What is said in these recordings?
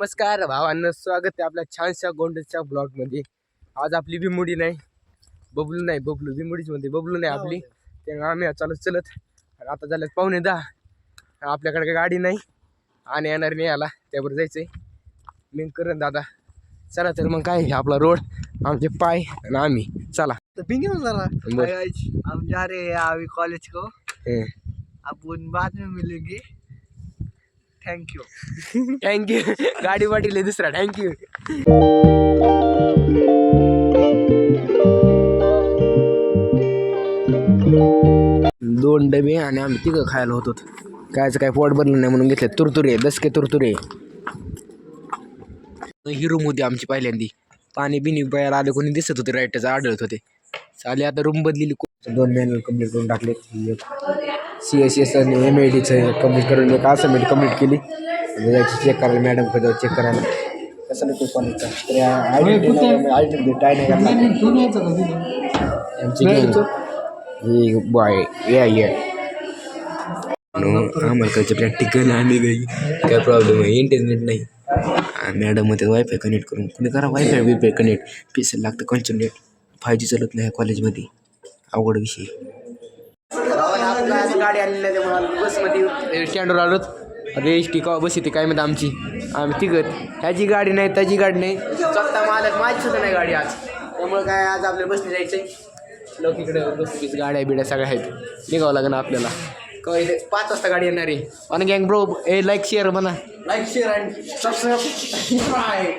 नमस्कार भावांना स्वागत आहे आपल्या छानशा गोंडच्या ब्लॉगमध्ये आज आपली बिमुडी नाही बबलू नाही बबलू बिमुडीच म्हणते बबलू नाही आपली. त्यामुळे आम्ही चालत चलत आणि आता झाल्यात पाहुणे दहा. आपल्याकडे काही गाडी नाही आणि येणार नाही आला त्यावर जायचंय. मी करण दादा चला तर मग काय आपला रोड आमचे पाय आणि आम्ही चला. तो पिंगे में जरा. गाइस हम जा रहे हैं अभी कॉलेज को हं. अपन बाद में मिलेंगे थँक्यू थँक्यू गाडी वाटील दुसरा. थँक्यू दोन डबे आणि आम्ही तिघं खायला होतो. कायचं काय पोट भरलं नाही म्हणून घेतले तुरतुरे दसके तुरतुरे. ही रूम होती आमची पहिल्यांदी. पाणी बिनी बाहेर आले कोणी दिसत होते राईटच आढळत होते. चाले आता रूम बदलेली दोन मॅन्युअल कंप्लीट करून टाकले सी एस एस आणि एम आय डीचं कंप्लीट करून एक असाइनमेंट कंप्लीट केली. आणि जायची चेक करायला मॅडमकडे चेक करायला. कसं नाही तो कॉलेजचा तर आयडेंटिटी टाय नाही करणार. आमची हे बॉय या या आम्हाला काही प्रॅक्टिकल आणि काय प्रॉब्लेम आहे इंटरनेट नाही. मॅडममध्ये वायफाय कनेक्ट करून. कुणी करा वायफाय वायफाय कनेक्ट पीसेल लागतं कॉन्सन्ट्रेट फाय जी चालत नाही कॉलेजमध्ये अवघड विषय. गाडी त्यामुळे बसमध्ये स्टँडवर आलोत. आता एस टी का बस येते काय म्हणते आमची? आम्ही तिघत ह्याची गाडी नाही त्याची गाडी नाही. स्वतः मालक माझी सुद्धा नाही गाडी आज. त्यामुळे काय आज आपल्याला बसने जायचंय? लोक इकडे बसतीस गाड्या बिड्या सगळ्या आहेत. निघावं लागेल आपल्याला. काय पाच वाजता गाडी येणार आहे. आणि गँग ब्रो ए लाईक शेअर म्हणा. लाइक शेयर एंड सब्सक्राइब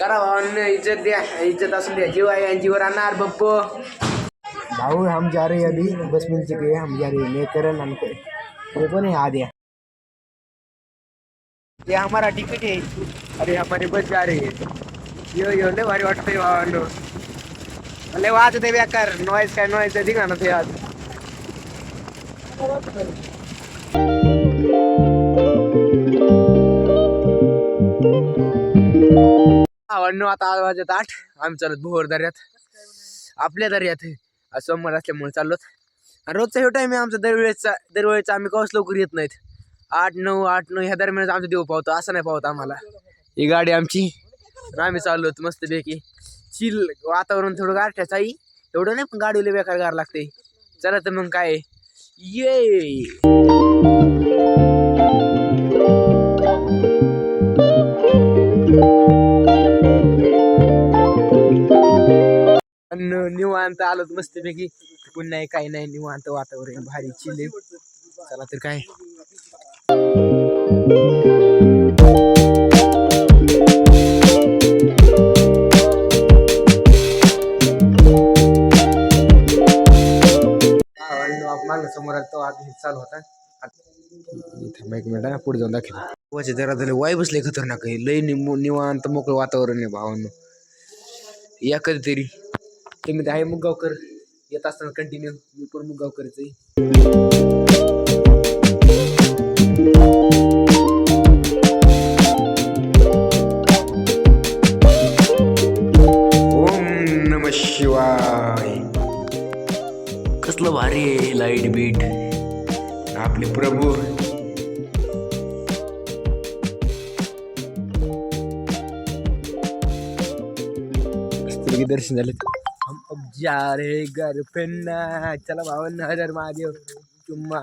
करा भावांनो इज्जत द्या. इज्जत असून द्या. जीव आहे आणि जीवर आणणार बप्पो. भाऊ हम जा रहे हैं अभी बस मिल चुके हैं हम जा रहे हैं मैं करण हम वो कौन है आद्या? ये हमारा टिकट है। अरे हमारी बस जा रही है। यो यो लय भारी वाटतंय भावांनो लय वाजत आहे बेकार नॉईज काय नॉईज आहे दिगा ना ते आज भावांनो आता आठ वाजत आठ। आम्ही चालत भोर दर्यात। आपल्या दर्यात आज सोमवार असल्यामुळे चाललोत. आणि रोजचा हे टाईम आहे आमचा दरवेळेचा दरवेळेचा आम्ही कवच लवकर येत नाहीत. आठ नऊ आठ नऊ ह्या दरम्यानच आमचा देव पावतो असं नाही पावत आम्हाला. ही गाडी आमची. आणि आम्ही चाललोत मस्तपैकी. चिल वातावरण थोडं गारठ्याच आहे एवढं नाही पण गाडीला बेकार गार लागते. चला तर मग काय? ये! अन्न निवांत आलो मस्तपैकी. पुन्हा काही नाही निवांत वातावरण भारी चिले चला तर काय? मागं समोर आला तो आधी चालू होता. इथं एक मिनिट पुढे जाऊन दाखव. वाचे जरा झाले वाय बसले खतरनाक आहे लय निवांत मोकळं वातावरण आहे भावांनो. या कधीतरी. तुम्ही तर आहे मुगावकर. येत असताना कंटिन्यू मी पण मुगावकरच आहे. ओम नम शिवाय. कसलं भारी आहे लाइट बीट आपले प्रभू. दर्शन झाले जा रे गर्लफ्रेंड चला भावांना हर महादेव चुम्मा.